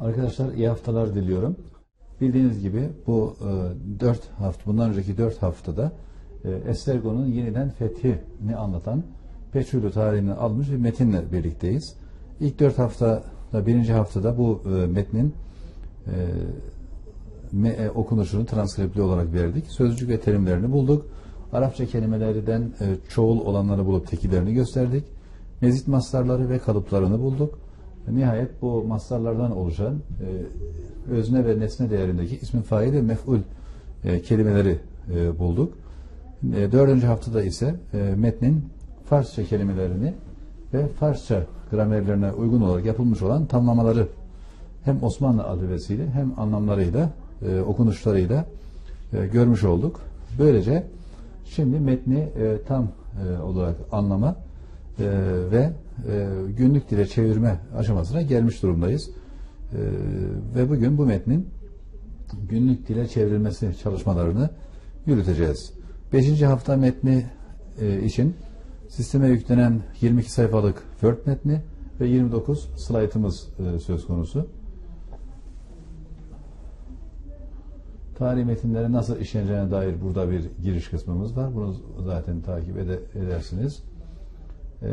Arkadaşlar iyi haftalar diliyorum. Bildiğiniz gibi bu 4 hafta, bundan önceki 4 haftada e, Estergon'un yeniden fethini anlatan Peçhülü tarihini almış bir metinle birlikteyiz. İlk 4 haftada, birinci haftada bu e, metnin e, me, e, okunuşunu transkripli olarak verdik. Sözcük ve terimlerini bulduk. Arapça kelimelerden e, çoğul olanları bulup tekillerini gösterdik. Mezit mastarları ve kalıplarını bulduk. Nihayet bu mastarlardan oluşan e, özne ve nesne değerindeki ismin fail ve mef'ul e, kelimeleri e, bulduk. E, dördüncü haftada ise e, metnin Farsça kelimelerini ve Farsça gramerlerine uygun olarak yapılmış olan tamlamaları hem Osmanlı alfabesiyle hem anlamlarıyla, e, okunuşlarıyla e, görmüş olduk. Böylece şimdi metni e, tam e, olarak anlama e, ve e, günlük dile çevirme aşamasına gelmiş durumdayız. E, ve bugün bu metnin günlük dile çevrilmesi çalışmalarını yürüteceğiz. Beşinci hafta metni e, için sisteme yüklenen 22 sayfalık Word metni ve 29 slaytımız e, söz konusu. Tarih metinleri nasıl işleneceğine dair burada bir giriş kısmımız var. Bunu zaten takip ede, edersiniz. Ee,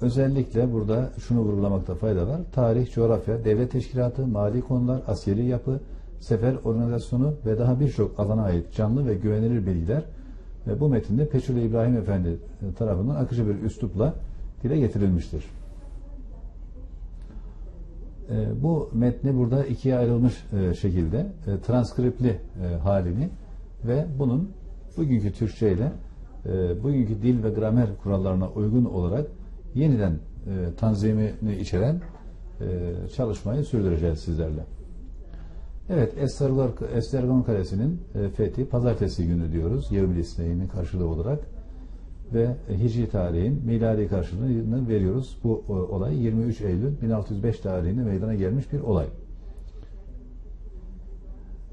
özellikle burada şunu vurgulamakta fayda var. Tarih, coğrafya, devlet teşkilatı, mali konular, askeri yapı, sefer organizasyonu ve daha birçok alana ait canlı ve güvenilir bilgiler e, bu metinde Peçhuli İbrahim Efendi tarafından akıcı bir üslupla dile getirilmiştir. E, bu metni burada ikiye ayrılmış e, şekilde e, transkripli e, halini ve bunun bugünkü Türkçe ile e, bugünkü dil ve gramer kurallarına uygun olarak yeniden e, tanzimini içeren e, çalışmayı sürdüreceğiz sizlerle. Evet, Estergon, Estergon Kalesi'nin e, fethi pazartesi günü diyoruz. 20 İsneği'nin karşılığı olarak ve Hicri tarihin miladi karşılığını veriyoruz. Bu e, olay 23 Eylül 1605 tarihinde meydana gelmiş bir olay.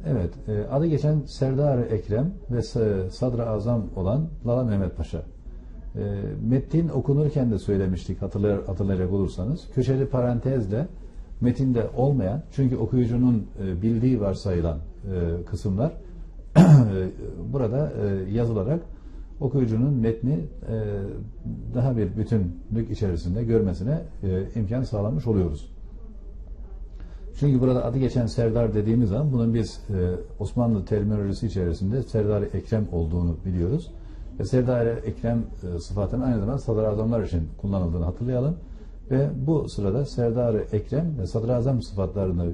Evet, e, adı geçen Serdar Ekrem ve Sadra Azam olan Lala Mehmet Paşa. E, metin okunurken de söylemiştik hatırlar, hatırlayacak olursanız. Köşeli parantezle metinde olmayan, çünkü okuyucunun e, bildiği varsayılan e, kısımlar burada e, yazılarak okuyucunun metni e, daha bir bütünlük içerisinde görmesine e, imkan sağlamış oluyoruz. Çünkü burada adı geçen Serdar dediğimiz zaman bunun biz e, Osmanlı terminolojisi içerisinde Serdar Ekrem olduğunu biliyoruz. Ve Serdar Ekrem e, sıfatının aynı zamanda sadrazamlar için kullanıldığını hatırlayalım. Ve bu sırada Serdar Ekrem ve sadrazam sıfatlarını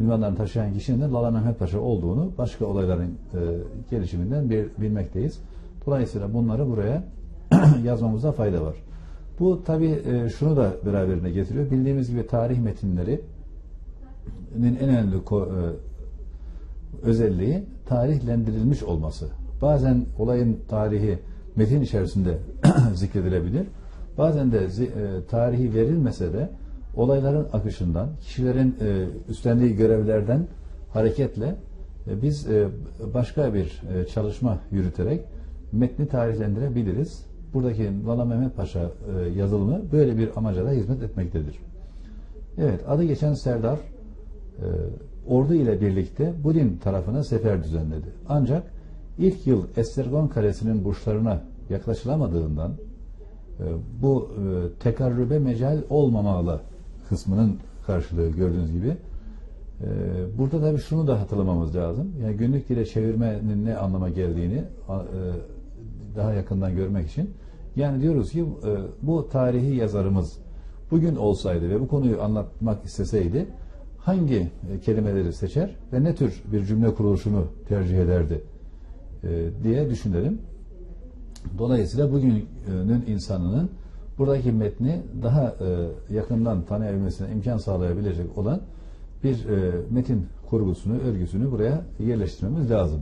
ünvanlarını taşıyan kişinin de Lala Mehmet Paşa olduğunu başka olayların e, gelişiminden bir, bilmekteyiz. Dolayısıyla bunları buraya yazmamızda fayda var. Bu tabi e, şunu da beraberine getiriyor. Bildiğimiz gibi tarih metinleri en önemli e, özelliği tarihlendirilmiş olması. Bazen olayın tarihi metin içerisinde zikredilebilir. Bazen de e, tarihi verilmese de olayların akışından, kişilerin e, üstlendiği görevlerden hareketle biz başka bir çalışma yürüterek metni tarihlendirebiliriz. Buradaki Lala Mehmet Paşa yazılımı böyle bir amaca da hizmet etmektedir. Evet, adı geçen Serdar ordu ile birlikte Budin tarafına sefer düzenledi. Ancak ilk yıl Estergon Kalesi'nin burçlarına yaklaşılamadığından e, bu e, tekarrübe mecal olmamalı kısmının karşılığı gördüğünüz gibi e, burada tabii şunu da hatırlamamız lazım. Yani günlük dile çevirmenin ne anlama geldiğini e, daha yakından görmek için yani diyoruz ki e, bu tarihi yazarımız bugün olsaydı ve bu konuyu anlatmak isteseydi hangi e, kelimeleri seçer ve ne tür bir cümle kuruluşunu tercih ederdi e, diye düşünelim. Dolayısıyla bugünün insanının buradaki metni daha e, yakından tanıyabilmesine imkan sağlayabilecek olan bir metin kurgusunu, örgüsünü buraya yerleştirmemiz lazım.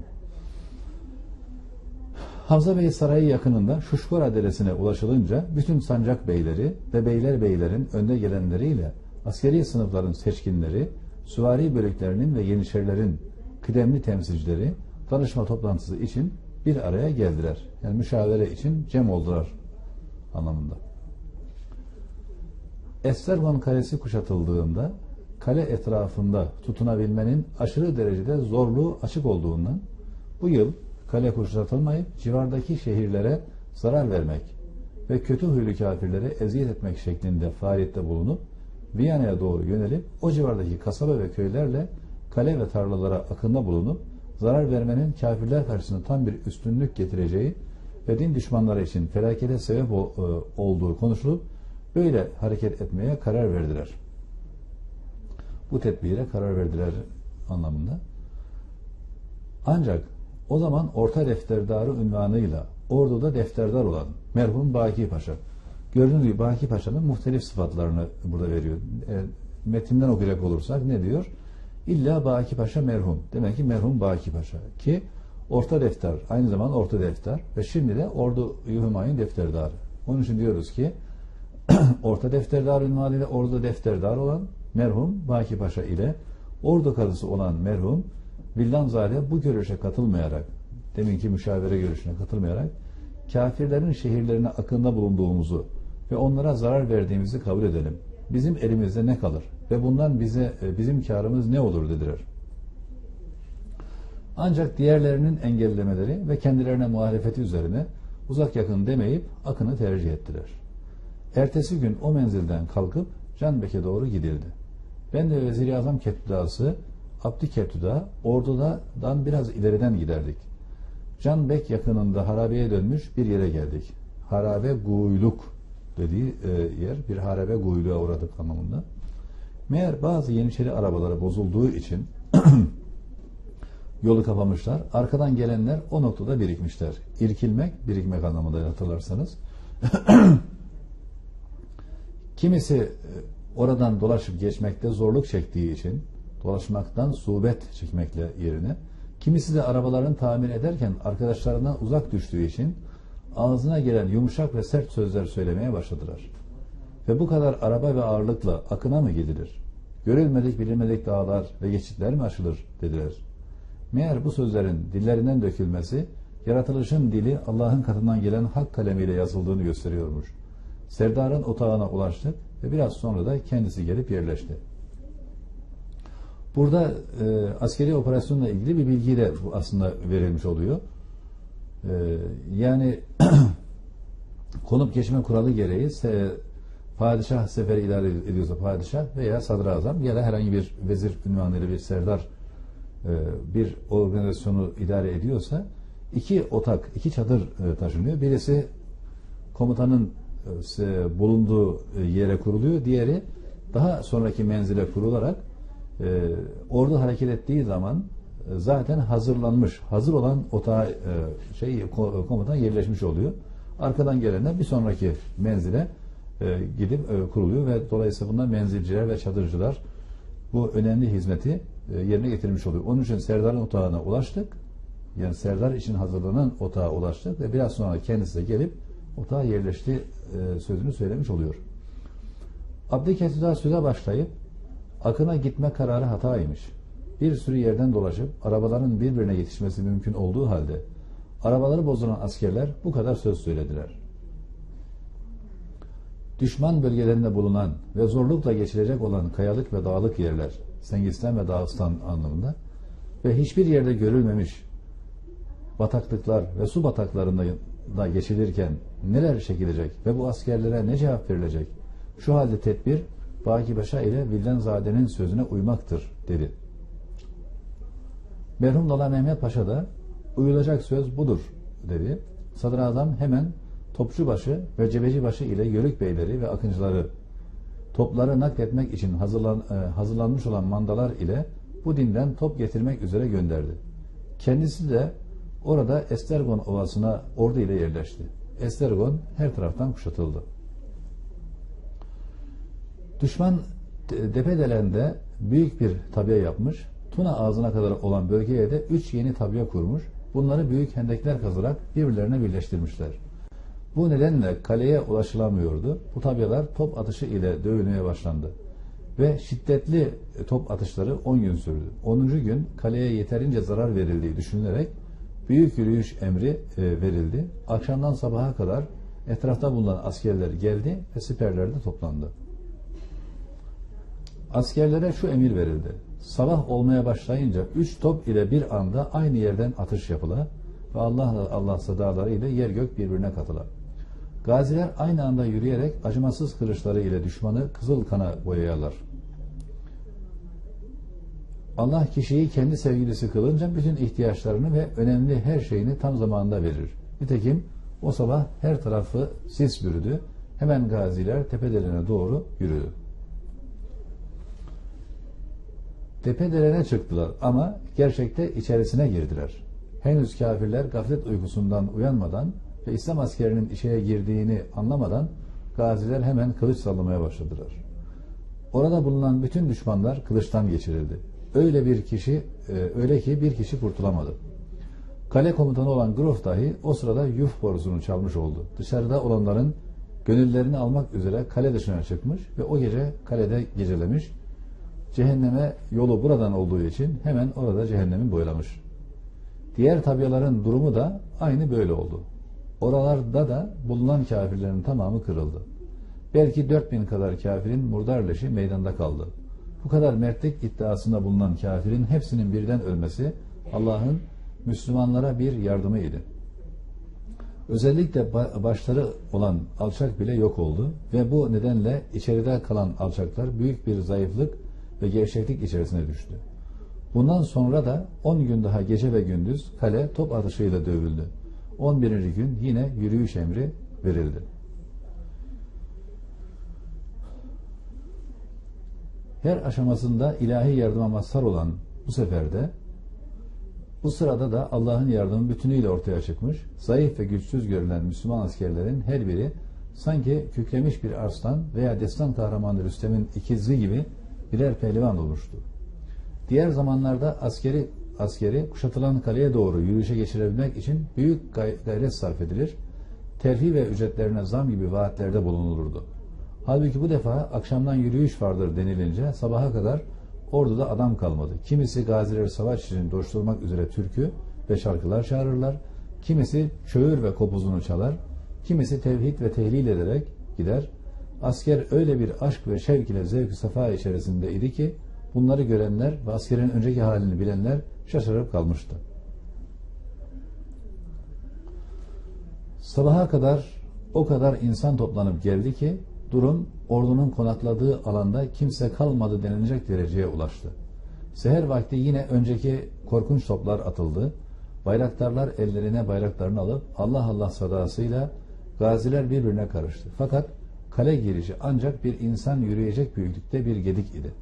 Hamza Bey Sarayı yakınında Şuşkora Deresi'ne ulaşılınca bütün sancak beyleri ve beyler beylerin önde gelenleriyle askeri sınıfların seçkinleri, süvari bölüklerinin ve yeniçerilerin kıdemli temsilcileri danışma toplantısı için bir araya geldiler. Yani müşavere için cem oldular anlamında. Estergon Kalesi kuşatıldığında kale etrafında tutunabilmenin aşırı derecede zorluğu açık olduğundan bu yıl kale kuşatılmayıp civardaki şehirlere zarar vermek ve kötü huylu kafirlere eziyet etmek şeklinde faaliyette bulunup Viyana'ya doğru yönelip o civardaki kasaba ve köylerle kale ve tarlalara akında bulunup zarar vermenin kafirler karşısında tam bir üstünlük getireceği ve din düşmanları için felakete sebep e, olduğu konuşulup böyle hareket etmeye karar verdiler. Bu tedbire karar verdiler anlamında. Ancak o zaman orta defterdarı ünvanıyla orduda defterdar olan merhum Baki Paşa. Gördüğünüz gibi Baki Paşa'nın muhtelif sıfatlarını burada veriyor. E, metinden okuyacak olursak ne diyor? İlla Baki Paşa merhum. Demek ki merhum Baki Paşa. Ki orta defter, aynı zamanda orta defter ve şimdi de ordu Hümayun defterdarı. Onun için diyoruz ki orta defterdar ünvanıyla ordu defterdar olan merhum Baki Paşa ile ordu kadısı olan merhum Vildanzade bu görüşe katılmayarak deminki müşavere görüşüne katılmayarak kafirlerin şehirlerine akında bulunduğumuzu ve onlara zarar verdiğimizi kabul edelim. Bizim elimizde ne kalır ve bundan bize e, bizim karımız ne olur dediler. Ancak diğerlerinin engellemeleri ve kendilerine muhalefeti üzerine uzak yakın demeyip akını tercih ettiler. Ertesi gün o menzilden kalkıp Canbek'e doğru gidildi. Ben de Vezir-i Azam Kettudası, Abdi Kettuda, ordudan biraz ileriden giderdik. Canbek yakınında harabeye dönmüş bir yere geldik. Harabe Guyluk dediği e, yer, bir harabe Guyluğa uğradık anlamında. Meğer bazı Yeniçeri arabaları bozulduğu için yolu kapamışlar. Arkadan gelenler o noktada birikmişler. İrkilmek, birikmek anlamında hatırlarsanız. Kimisi e, oradan dolaşıp geçmekte zorluk çektiği için dolaşmaktan suubet çekmekle yerine kimisi de arabalarını tamir ederken arkadaşlarından uzak düştüğü için ağzına gelen yumuşak ve sert sözler söylemeye başladılar. Ve bu kadar araba ve ağırlıkla akına mı gidilir? Görülmedik bilinmedik dağlar ve geçitler mi aşılır dediler. Meğer bu sözlerin dillerinden dökülmesi yaratılışın dili Allah'ın katından gelen hak kalemiyle yazıldığını gösteriyormuş. Serdar'ın otağına ulaştık ve biraz sonra da kendisi gelip yerleşti. Burada e, askeri operasyonla ilgili bir bilgi de aslında verilmiş oluyor. E, yani konup geçme kuralı gereği se, padişah seferi idare ediyorsa padişah veya sadrazam ya da herhangi bir vezir ünvanıyla bir serdar e, bir organizasyonu idare ediyorsa iki otak, iki çadır e, taşınıyor. Birisi komutanın e, bulunduğu e, yere kuruluyor. Diğeri daha sonraki menzile kurularak e, ordu hareket ettiği zaman zaten hazırlanmış, hazır olan otağa e, şey ko- komutan yerleşmiş oluyor. Arkadan gelenler bir sonraki menzile e, gidip e, kuruluyor ve dolayısıyla bunlar menzilciler ve çadırcılar bu önemli hizmeti yerine getirmiş oluyor. Onun için Serdar'ın otağına ulaştık. Yani Serdar için hazırlanan otağa ulaştık ve biraz sonra kendisi de gelip otağa yerleşti sözünü söylemiş oluyor. Abdülketuda söze başlayıp akına gitme kararı hataymış. Bir sürü yerden dolaşıp arabaların birbirine yetişmesi mümkün olduğu halde arabaları bozulan askerler bu kadar söz söylediler. Düşman bölgelerinde bulunan ve zorlukla geçilecek olan kayalık ve dağlık yerler, Sengistan ve Dağıstan anlamında ve hiçbir yerde görülmemiş bataklıklar ve su bataklarında da geçilirken neler çekilecek ve bu askerlere ne cevap verilecek? Şu halde tedbir Baki Paşa ile Vildanzade'nin sözüne uymaktır dedi. Merhum Lala Mehmet Paşa da uyulacak söz budur dedi. Sadrazam hemen Topçubaşı ve Cebecibaşı ile Yörük beyleri ve akıncıları topları nakletmek için hazırlan, e, hazırlanmış olan mandalar ile bu dinden top getirmek üzere gönderdi. Kendisi de orada Estergon Ovası'na ordu ile yerleşti. Estergon her taraftan kuşatıldı. Düşman Depedelen'de büyük bir tabiye yapmış. Tuna ağzına kadar olan bölgeye de üç yeni tabiye kurmuş. Bunları büyük hendekler kazarak birbirlerine birleştirmişler. Bu nedenle kaleye ulaşılamıyordu. Bu tabiyeler top atışı ile dövülmeye başlandı. Ve şiddetli top atışları 10 gün sürdü. 10. gün kaleye yeterince zarar verildiği düşünülerek büyük yürüyüş emri e, verildi. Akşamdan sabaha kadar etrafta bulunan askerler geldi ve siperlerde toplandı. Askerlere şu emir verildi. Sabah olmaya başlayınca üç top ile bir anda aynı yerden atış yapıla ve Allah Allah sadaları ile yer gök birbirine katıla. Gaziler aynı anda yürüyerek acımasız kılıçları ile düşmanı kızıl kana boyayarlar. Allah kişiyi kendi sevgilisi kılınca bütün ihtiyaçlarını ve önemli her şeyini tam zamanında verir. Nitekim o sabah her tarafı sis bürüdü. Hemen gaziler tepelerine doğru yürüdü. Tepelerine çıktılar ama gerçekte içerisine girdiler. Henüz kafirler gaflet uykusundan uyanmadan ve İslam askerinin içeri girdiğini anlamadan gaziler hemen kılıç sallamaya başladılar. Orada bulunan bütün düşmanlar kılıçtan geçirildi. Öyle bir kişi, e, öyle ki bir kişi kurtulamadı. Kale komutanı olan Grof dahi o sırada yuf borusunu çalmış oldu. Dışarıda olanların gönüllerini almak üzere kale dışına çıkmış ve o gece kalede gecelemiş. Cehenneme yolu buradan olduğu için hemen orada cehennemi boylamış. Diğer tabiaların durumu da aynı böyle oldu. Oralarda da bulunan kafirlerin tamamı kırıldı. Belki 4000 kadar kafirin murdar leşi meydanda kaldı. Bu kadar mertlik iddiasında bulunan kafirin hepsinin birden ölmesi Allah'ın Müslümanlara bir yardımıydı. Özellikle başları olan alçak bile yok oldu ve bu nedenle içeride kalan alçaklar büyük bir zayıflık ve gevşeklik içerisine düştü. Bundan sonra da 10 gün daha gece ve gündüz kale top atışıyla dövüldü. 11. gün yine yürüyüş emri verildi. Her aşamasında ilahi yardıma mazhar olan bu seferde bu sırada da Allah'ın yardımı bütünüyle ortaya çıkmış, zayıf ve güçsüz görülen Müslüman askerlerin her biri sanki kükremiş bir arslan veya destan kahramanı Rüstem'in ikizi gibi birer pehlivan olmuştu. Diğer zamanlarda askeri askeri kuşatılan kaleye doğru yürüyüşe geçirebilmek için büyük gayret sarf edilir, terfi ve ücretlerine zam gibi vaatlerde bulunulurdu. Halbuki bu defa akşamdan yürüyüş vardır denilince sabaha kadar orduda adam kalmadı. Kimisi gazileri savaş için coşturmak üzere türkü ve şarkılar çağırırlar. Kimisi çöğür ve kopuzunu çalar. Kimisi tevhid ve tehlil ederek gider. Asker öyle bir aşk ve şevk ile zevk safa içerisinde idi ki bunları görenler ve askerin önceki halini bilenler şaşırıp kalmıştı. Sabaha kadar o kadar insan toplanıp geldi ki durum ordunun konakladığı alanda kimse kalmadı denilecek dereceye ulaştı. Seher vakti yine önceki korkunç toplar atıldı. Bayraktarlar ellerine bayraklarını alıp Allah Allah sadasıyla gaziler birbirine karıştı. Fakat kale girişi ancak bir insan yürüyecek büyüklükte bir gedik idi.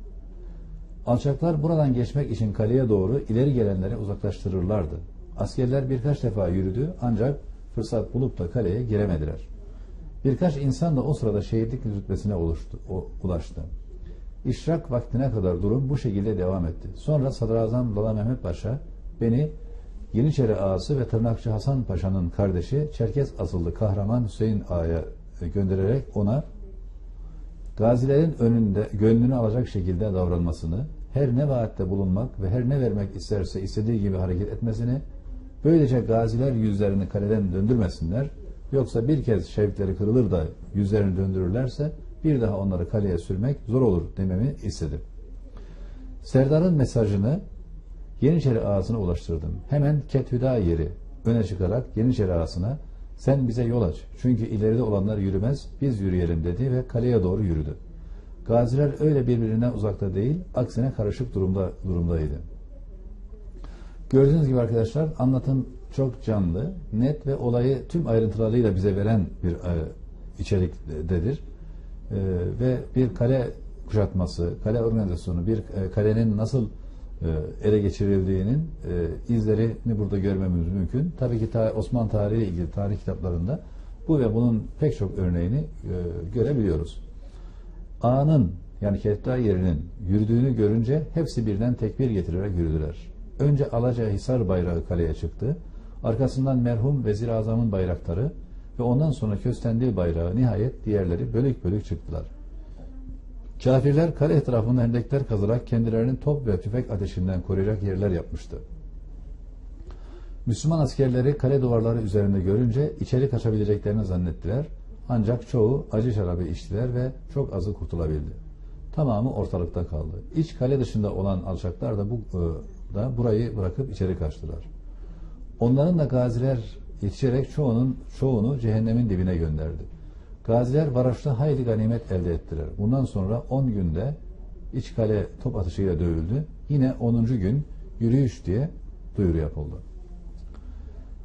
Alçaklar buradan geçmek için kaleye doğru ileri gelenleri uzaklaştırırlardı. Askerler birkaç defa yürüdü ancak fırsat bulup da kaleye giremediler. Birkaç insan da o sırada şehitlik rütbesine oluştu, o, ulaştı. İşrak vaktine kadar durum bu şekilde devam etti. Sonra Sadrazam Lala Mehmet Paşa beni Yeniçeri ağası ve Tırnakçı Hasan Paşa'nın kardeşi Çerkez asıllı kahraman Hüseyin Ağa'ya göndererek ona gazilerin önünde gönlünü alacak şekilde davranmasını, her ne vaatte bulunmak ve her ne vermek isterse istediği gibi hareket etmesini, böylece gaziler yüzlerini kaleden döndürmesinler, Yoksa bir kez şevkleri kırılır da yüzlerini döndürürlerse bir daha onları kaleye sürmek zor olur dememi istedim. Serdar'ın mesajını Yeniçeri ağasına ulaştırdım. Hemen Kethüda yeri öne çıkarak Yeniçeri ağasına sen bize yol aç. Çünkü ileride olanlar yürümez, biz yürüyelim dedi ve kaleye doğru yürüdü. Gaziler öyle birbirine uzakta değil, aksine karışık durumda durumdaydı. Gördüğünüz gibi arkadaşlar anlatım çok canlı, net ve olayı tüm ayrıntılarıyla bize veren bir e, içeriktedir. E, ve bir kale kuşatması, kale organizasyonu, bir e, kalenin nasıl ele geçirildiğinin e, izlerini burada görmemiz mümkün. Tabii ki Osmanlı tarihi ile ilgili tarih kitaplarında bu ve bunun pek çok örneğini e, görebiliyoruz. Ağanın yani Kehta yerinin yürüdüğünü görünce hepsi birden tekbir getirerek yürüdüler. Önce Alaca Hisar bayrağı kaleye çıktı. Arkasından merhum Vezir Azam'ın bayrakları ve ondan sonra Köstendil bayrağı nihayet diğerleri bölük bölük çıktılar. Kafirler kale etrafında hendekler kazarak kendilerinin top ve tüfek ateşinden koruyacak yerler yapmıştı. Müslüman askerleri kale duvarları üzerinde görünce içeri kaçabileceklerini zannettiler. Ancak çoğu acı şarabı içtiler ve çok azı kurtulabildi. tamamı ortalıkta kaldı. İç kale dışında olan alçaklar da bu e, da burayı bırakıp içeri kaçtılar. Onların da gaziler yetişerek çoğunun çoğunu cehennemin dibine gönderdi. Gaziler Varaş'ta hayli ganimet elde ettiler. Bundan sonra 10 günde iç kale top atışıyla dövüldü. Yine 10. gün yürüyüş diye duyuru yapıldı.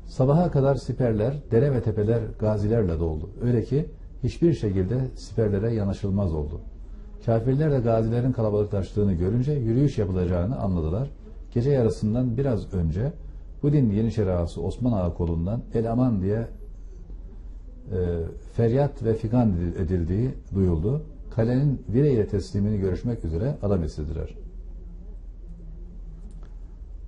Sabaha kadar siperler, dere ve tepeler gazilerle doldu. Öyle ki hiçbir şekilde siperlere yanaşılmaz oldu. Kafirler de gazilerin kalabalıklaştığını görünce yürüyüş yapılacağını anladılar. Gece yarısından biraz önce bu din Yeniçeri ağası Osman Ağa kolundan El diye feryat ve figan edildiği duyuldu. Kalenin vireyle teslimini görüşmek üzere adam istediler.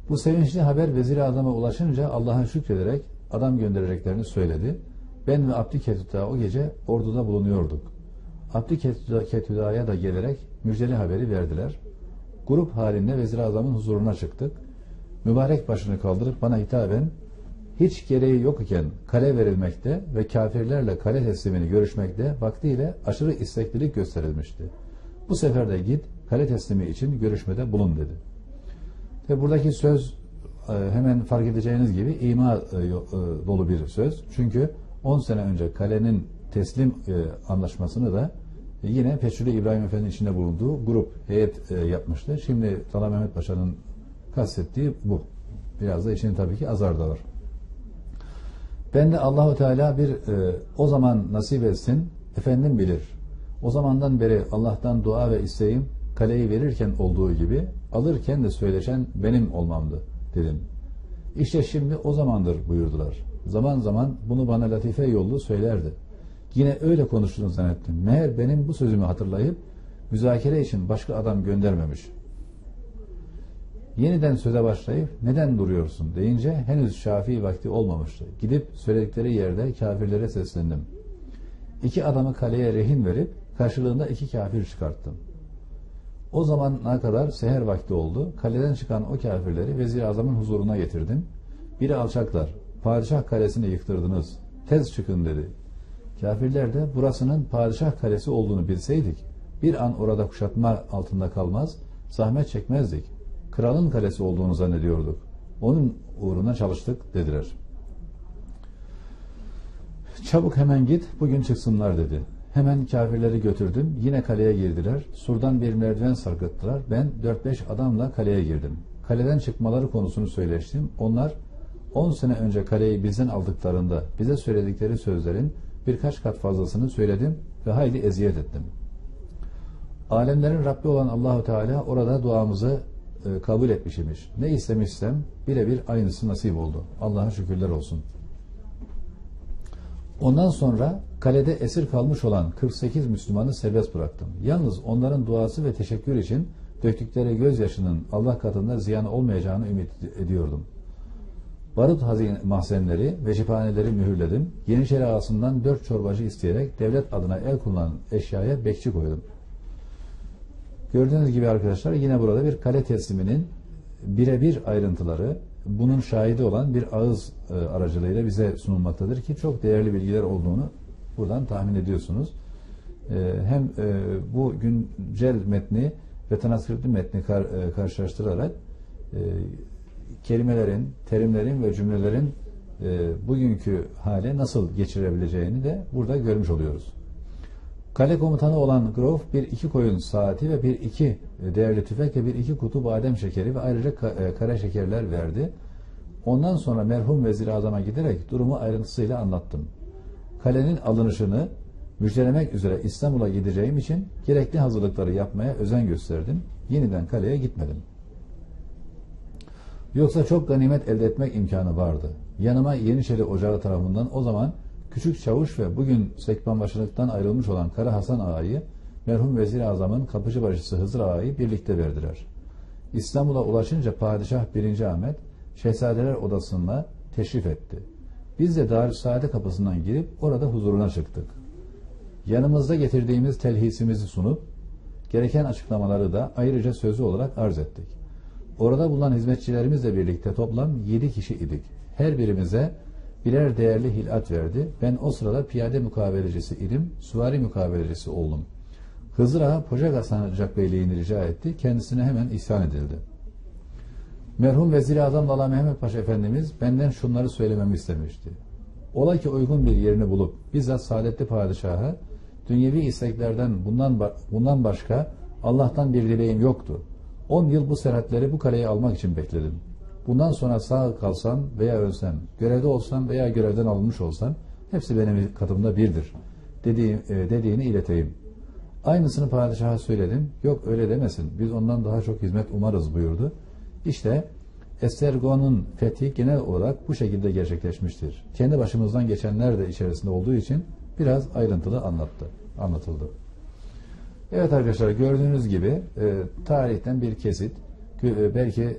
Bu sevinçli haber vezir adama ulaşınca Allah'a şükrederek adam göndereceklerini söyledi. Ben ve Abdi Ketüda o gece orduda bulunuyorduk. Abdi Ketüda'ya da gelerek müjdeli haberi verdiler. Grup halinde vezir adamın huzuruna çıktık. Mübarek başını kaldırıp bana hitaben hiç gereği yok iken kale verilmekte ve kafirlerle kale teslimini görüşmekte vaktiyle aşırı isteklilik gösterilmişti. Bu sefer de git kale teslimi için görüşmede bulun dedi. Ve buradaki söz e, hemen fark edeceğiniz gibi ima e, e, dolu bir söz. Çünkü 10 sene önce kalenin teslim anlaşmasını da yine Peçhuli İbrahim Efendi'nin içinde bulunduğu grup heyet yapmıştı. Şimdi Tala Mehmet Paşa'nın kastettiği bu. Biraz da işin tabii ki azar da var. Ben de Allahu Teala bir e, o zaman nasip etsin, efendim bilir. O zamandan beri Allah'tan dua ve isteğim kaleyi verirken olduğu gibi alırken de söyleşen benim olmamdı dedim. İşte şimdi o zamandır buyurdular. Zaman zaman bunu bana latife yollu söylerdi. Yine öyle konuştuğunu zannettim. Meğer benim bu sözümü hatırlayıp müzakere için başka adam göndermemiş. Yeniden söze başlayıp neden duruyorsun deyince henüz şafii vakti olmamıştı. Gidip söyledikleri yerde kafirlere seslendim. İki adamı kaleye rehin verip karşılığında iki kafir çıkarttım. O zamana kadar seher vakti oldu. Kaleden çıkan o kafirleri vezir azamın huzuruna getirdim. Biri alçaklar. Padişah kalesini yıktırdınız. Tez çıkın dedi. Kafirler de burasının padişah kalesi olduğunu bilseydik bir an orada kuşatma altında kalmaz, zahmet çekmezdik. Kralın kalesi olduğunu zannediyorduk. Onun uğruna çalıştık dediler. Çabuk hemen git, bugün çıksınlar dedi. Hemen kafirleri götürdüm, yine kaleye girdiler. Surdan bir merdiven sarkıttılar. Ben 4-5 adamla kaleye girdim. Kaleden çıkmaları konusunu söyleştim. Onlar 10 sene önce kaleyi bizden aldıklarında bize söyledikleri sözlerin birkaç kat fazlasını söyledim ve hayli eziyet ettim. Alemlerin Rabbi olan Allahu Teala orada duamızı e, kabul etmiş imiş. Ne istemişsem birebir aynısı nasip oldu. Allah'a şükürler olsun. Ondan sonra kalede esir kalmış olan 48 Müslümanı serbest bıraktım. Yalnız onların duası ve teşekkür için döktükleri gözyaşının Allah katında ziyan olmayacağını ümit ediyordum. Barut hazine mahzenleri ve cephaneleri mühürledim. Yeniçeri ağasından dört çorbacı isteyerek devlet adına el kullanan eşyaya bekçi koydum. Gördüğünüz gibi arkadaşlar yine burada bir kale tesliminin birebir ayrıntıları bunun şahidi olan bir ağız e, aracılığıyla bize sunulmaktadır ki çok değerli bilgiler olduğunu buradan tahmin ediyorsunuz. E, hem e, bu güncel metni ve transkriptli metni kar, karşılaştırarak kelimelerin, terimlerin ve cümlelerin bugünkü hale nasıl geçirebileceğini de burada görmüş oluyoruz. Kale komutanı olan Grove bir iki koyun saati ve bir iki değerli tüfek ve bir iki kutu badem şekeri ve ayrıca e, kara şekerler verdi. Ondan sonra merhum vezir azama giderek durumu ayrıntısıyla anlattım. Kalenin alınışını müjdelemek üzere İstanbul'a gideceğim için gerekli hazırlıkları yapmaya özen gösterdim. Yeniden kaleye gitmedim. Yoksa çok ganimet elde etmek imkanı vardı. Yanıma Yeniçeri Ocağı tarafından o zaman Küçük Çavuş ve bugün Sekbanbaşılıktan ayrılmış olan Kara Hasan Ağa'yı merhum Vezir Azam'ın kapıcı başısı Hızır Ağa'yı birlikte verdiler. İstanbul'a ulaşınca Padişah 1. Ahmet Şehzadeler Odası'na teşrif etti. Biz de Darüssaade kapısından girip orada huzuruna çıktık. Yanımızda getirdiğimiz telhisimizi sunup gereken açıklamaları da ayrıca sözlü olarak arz ettik. Orada bulunan hizmetçilerimizle birlikte toplam 7 kişi idik. Her birimize birer değerli hilat verdi. Ben o sırada piyade mukavelecisi idim, süvari mukavelecisi oldum. Hızır Ağa Pocaga Sancak Beyliğini rica etti. Kendisine hemen ihsan edildi. Merhum Vezir-i Azam Lala Mehmet Paşa Efendimiz benden şunları söylememi istemişti. Ola ki uygun bir yerini bulup bizzat saadetli padişaha dünyevi isteklerden bundan bundan başka Allah'tan bir dileğim yoktu. 10 yıl bu serhatleri bu kaleyi almak için bekledim. Bundan sonra sağ kalsam veya ölsem, görevde olsam veya görevden alınmış olsam hepsi benim katımda birdir dediği, e, dediğini ileteyim. Aynısını padişaha söyledim. Yok öyle demesin. Biz ondan daha çok hizmet umarız buyurdu. İşte Estergon'un fethi genel olarak bu şekilde gerçekleşmiştir. Kendi başımızdan geçenler de içerisinde olduğu için biraz ayrıntılı anlattı, anlatıldı. Evet arkadaşlar gördüğünüz gibi e, tarihten bir kesit, e, belki e,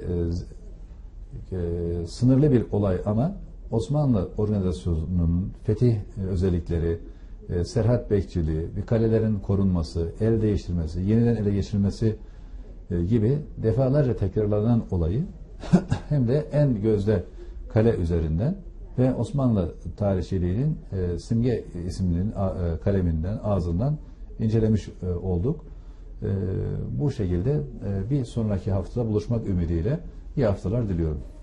e, sınırlı bir olay ama Osmanlı organizasyonunun fetih e, özellikleri, e, serhat bekçiliği, bir kalelerin korunması, el değiştirmesi, yeniden ele geçirilmesi e, gibi defalarca tekrarlanan olayı hem de en gözde kale üzerinden ve Osmanlı tarihçiliğinin e, simge isimlinin a- e, kaleminden, ağzından incelemiş e, olduk. E, bu şekilde e, bir sonraki haftada buluşmak ümidiyle iyi haftalar diliyorum.